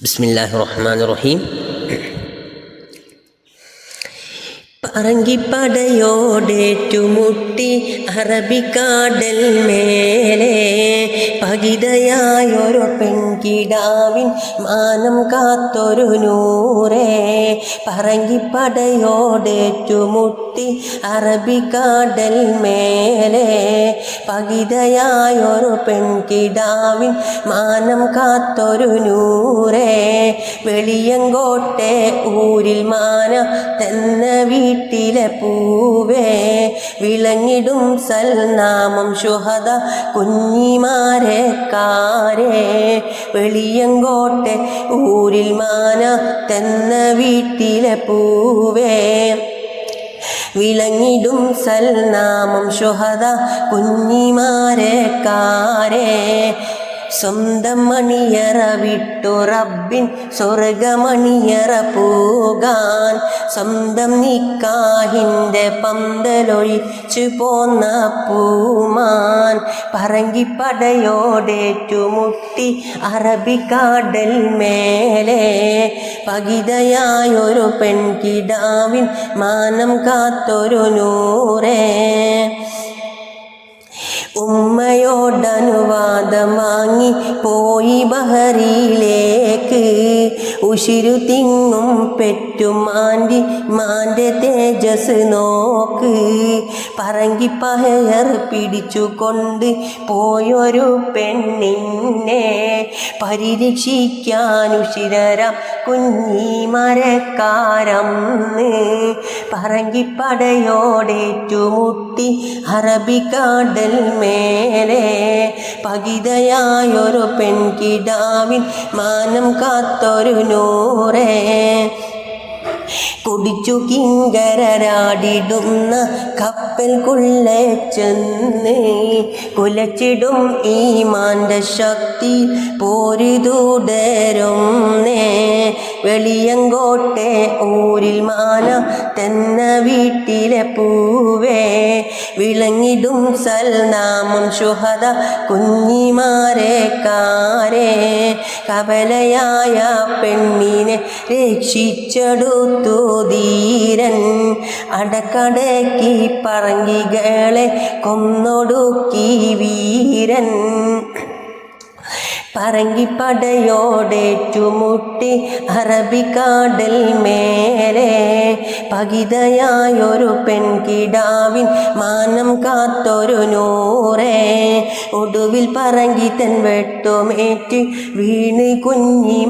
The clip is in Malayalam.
ബിസ്മില്ലാഹി റഹ്മാൻ റഹീം പറങ്കിപ്പടയോടേറ്റുമുട്ടി അറബിക്കാടൽ മേലെ പകിതയായൊരു പെൺ പെൺകിടാവിൻ മാനം കാത്തൊരു നൂറേ. പറങ്കിപ്പടയോടേറ്റുമുട്ടി അറബിക്കാടൽ മേലെ. പകിതയായൊരു പെൺകിടാവിൻ മാനം കാത്തൊരു നൂറേ. വെളിയങ്കോട്ടെ ഊരിൽ മാന തന്ന വീട്ടിലെ പൂവേ. വിളങ്ങിടും സൽനാമം ശുഹദ കുഞ്ഞിമാരെ കാരേ. വെളിയങ്കോട്ടെ ഊരിൽ മാന തെന്ന വീട്ടിലെ പൂവേ. വിളങ്ങിടും സൽനാമം ശുഹദ കുഞ്ഞിമാരെ കാരേ. സ്വന്തം മണിയറ വിട്ടു റബ്ബിൻ സ്വർഗമണിയറ പോകാൻ സ്വന്തം നിക്കാഹിന്റെ പന്തലൊഴിച്ചു പോന്ന പൂമാൻ പറങ്കിപ്പടയോടേറ്റുമുട്ടി അറബിക്കാടൽ മേലെ പകിതയായൊരു പെൺകിടാവിൻ മാനം കാത്തൊരു നൂറേ ഉമ്മയോടനുവാദം വാങ്ങി പോയി ബഹറിയിലേക്ക്. ഉശിരു തിങ്ങും പെറ്റും മാന്റെ മാന്റെ തേജസ് നോക്ക്. പറങ്കി പഹയർ പിടിച്ചു പിടിച്ചുകൊണ്ട് പോയൊരു പെണ്ണിനെ പരിരക്ഷിക്കാൻ കുഞ്ഞി മരക്കാരന്ന് പറങ്കിപ്പടയോടേറ്റുമുട്ടി അറബിക്കാടൽ മേലെ പകിതയായൊരു പെൺകിടാവിൻ മാനം കാത്തൊരു നൂറേ. കുടിച്ചു കിങ്കരരാടിടുന്ന കപ്പൽ കുള്ളെ ചെന്ന് കുലച്ചിടും ഈ മാന്റെ ശക്തി പോരിതുടരും നേ വെളിയങ്കോട്ടെ ഊരിൽ മാന തെന്ന വീട്ടിലെ പൂവേ വിളങ്ങിടും സൽനാമം ശുഹദ കുഞ്ഞിമാരെ കാരേ. കപലയായ പെണ്ണിനെ രക്ഷിച്ചെടുത്തു ധീരൻ. അടക്കടക്കി പറങ്കികളെ കൊന്നൊടുക്കി വീരൻ. പറങ്കിപ്പടയോടേറ്റുമുട്ടി അറബിക്കാടൽ മേലെ പകിതയായൊരു പെൺകിടാവിൻ മാനം കാത്തൊരു നൂറേ. ഒടുവിൽ പറങ്കി തൻ വെട്ടുമേറ്റ് വീണ് കുഞ്ഞി